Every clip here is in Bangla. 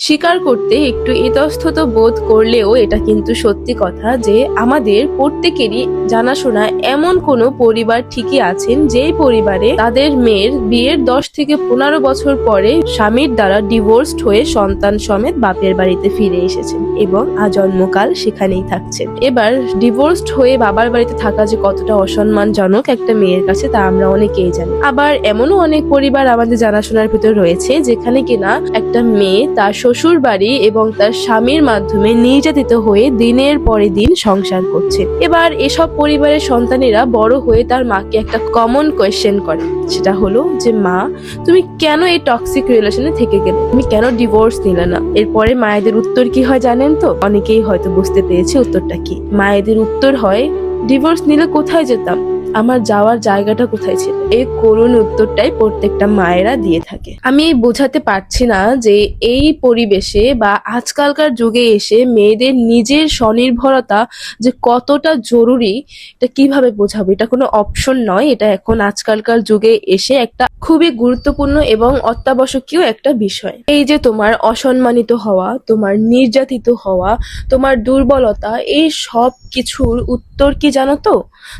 স্বীকার করতে একটু ইতস্তত বোধ করলেও এটা কিন্তু সত্যি কথা যে আমাদের প্রত্যেকেরই জানাশোনা এমন কোনো পরিবার ঠিকই আছেন যেই পরিবারে তাদের মেয়ের বিয়ের দশ থেকে পনেরো বছর পরে স্বামীর দ্বারা ডিভোর্সড হয়ে সন্তান সমেত বাপের বাড়িতে ফিরে এসেছেন এবং আজন্মকাল সেখানেই থাকছেন। এবার ডিভোর্সড হয়ে বাবার বাড়িতে থাকা যে কতটা অসম্মানজনক একটা মেয়ের কাছে তা আমরা অনেকেই জানি। আবার এমনও অনেক পরিবার আমাদের জানাশোনার ভিতর রয়েছে যেখানে কিনা একটা মেয়ে তার শ্বশুর বাড়ি এবং তার স্বামীর মাধ্যমে নির্যাতিত হয়ে দিনের পরে দিন সংসার করছে। এবার এসব পরিবারের সন্তানেরা বড় হয়ে তার মাকে একটা কমন কোয়েশ্চেন করে। সেটা হলো যে, মা, তুমি কেন এই টক্সিক রিলেশনে থেকে গেলে? তুমি কেন ডিভোর্স নিলে না? এরপরে মায়েদের উত্তর কি হয় জানেন তো? অনেকেই হয়তো বুঝতে পেরেছে উত্তরটা কি। মায়েদের উত্তর হয় ডিভোর্স নিলে কোথায় যেতাম? আমার যাওয়ার জায়গাটা কোথায় ছিল? এই করুণ উত্তরটাই প্রত্যেকটা মায়েরা দিয়ে থাকে। আমি বোঝাতে পারছি না যে এই পরিবেশে বা আজকালকার যুগে এসে মেয়েদের নিজের স্বনির্ভরতা যে কতটা জরুরি, এটা কীভাবে বোঝাবো? এটা কোনো অপশন নয়। এটা এখন আজকালকার যুগে এসে একটা খুবই গুরুত্বপূর্ণ এবং অত্যাবশ্যকীয় একটা বিষয়। এই যে তোমার অসম্মানিত হওয়া, তোমার নির্যাতিত হওয়া, তোমার দুর্বলতা, এই সব কিছুর উত্তর কি জানো তো?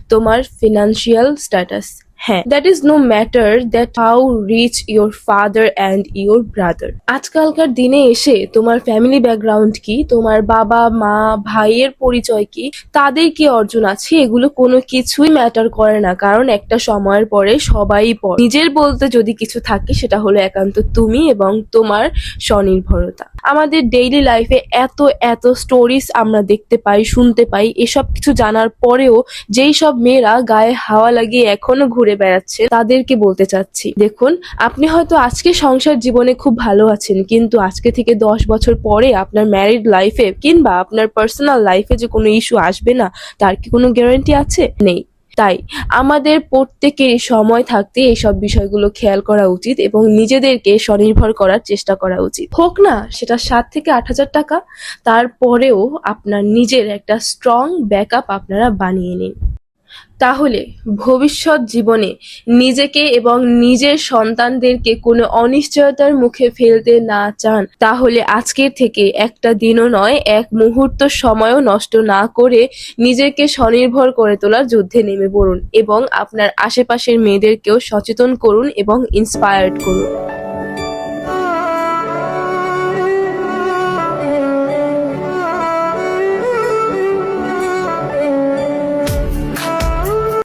তোমার ফিনান্সিয়াল স্ট্যাটাস হ্যাঁ that is no matter that how rich your father and your brother আজকালকার দিনে এসে তোমার ফ্যামিলি ব্যাকগ্রাউন্ড কি, তোমার বাবা, মা, ভাইয়ের পরিচয় কি, তাদের কি অর্জন আছে, এগুলো কোনো কিছুই ম্যাটার করে না, কারণ একটা সময়ের পরে সবাই পর। নিজের বলতে যদি কিছু থাকে, সেটা হলো একান্ত তুমি এবং তোমার স্বনির্ভরতা। আমাদের ডেইলি লাইফে এত এত স্টোরিজ আমরা দেখতে পাই, শুনতে পাই, এসব কিছু জানার পরেও যেই সব মেয়েরা গায়ে হাওয়া লাগিয়ে এখনও ঘুরে বেড়াচ্ছে, তাদেরকে বলতে চাচ্ছি, দেখুন, আপনি হয়তো আজকে সংসার জীবনে খুব ভালো আছেন, কিন্তু আজকে থেকে দশ বছর পরে আপনার ম্যারিড লাইফে কিংবা আপনার পার্সোনাল লাইফে যে কোনো ইস্যু আসবে না, তার কি কোনো গ্যারান্টি আছে? নেই। তাই আমাদের প্রত্যেকেরই সময় থাকতে এইসব বিষয়গুলো খেয়াল করা উচিত এবং নিজেদেরকে স্বনির্ভর করার চেষ্টা করা উচিত। হোক না, সেটা সাত থেকে আট হাজার টাকা, তারপরেও আপনার নিজের একটা স্ট্রং ব্যাকআপ আপনারা বানিয়ে নিন। তাহলে ভবিষ্যৎ জীবনে নিজেকে এবং নিজের সন্তানদেরকে কোনো অনিশ্চয়তার মুখে ফেলতে না চান, তাহলে আজকের থেকে একটা দিনও নয়, এক মুহূর্ত সময়ও নষ্ট না করে নিজেকে স্বনির্ভর করে তোলার যুদ্ধে নেমে পড়ুন এবং আপনার আশেপাশের মেয়েদেরকেও সচেতন করুন এবং ইন্সপায়ার্ড করুন।